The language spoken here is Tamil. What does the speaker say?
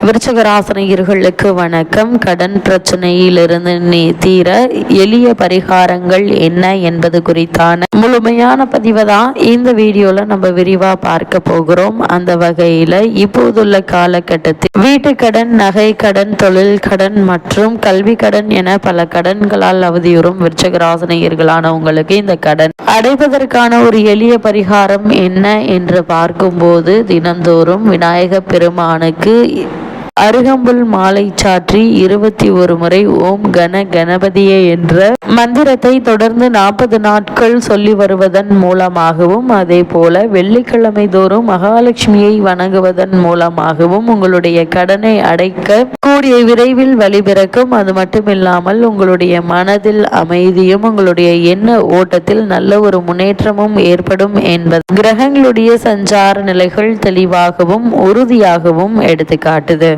விருச்சகராசனையர்களுக்கு வணக்கம். கடன் பிரச்சனையிலிருந்து நீ தீர எளிய பரிகாரங்கள் என்ன என்பது குறித்தான முழுமையான பதிவை தான் இந்த வீடியோல நம்ம விரிவா பார்க்க போகிறோம். அந்த வகையில இப்போதுள்ள காலகட்டத்தில் வீட்டு கடன் நகை கடன் தொழில் கடன் மற்றும் கல்வி கடன் என பல கடன்களால் அவதியுறும் விருச்சகராசனையர்களான உங்களுக்கு இந்த கடன் அடைவதற்கான ஒரு எளிய பரிகாரம் என்ன என்று பார்க்கும்போது தினந்தோறும் விநாயக பெருமானுக்கு அருகம்புல் மாலை சாற்றி இருபத்தி ஒரு முறை ஓம் கன கணபதியே என்ற மந்திரத்தை தொடர்ந்து நாற்பது நாட்கள் சொல்லி வருவதன் மூலமாகவும் அதே போல வெள்ளிக்கிழமை தோறும் மகாலட்சுமியை வணங்குவதன் மூலமாகவும் உங்களுடைய கடனை அடைக்க கூடிய விரைவில் வழிபிறக்கும் அது மட்டுமில்லாமல் உங்களுடைய மனதில் அமைதியும் உங்களுடைய எண்ண ஓட்டத்தில் நல்ல ஒரு முன்னேற்றமும் ஏற்படும் என்பது கிரகங்களுடைய சஞ்சார நிலைகள் தெளிவாகவும் உறுதியாகவும் எடுத்துக்காட்டுது.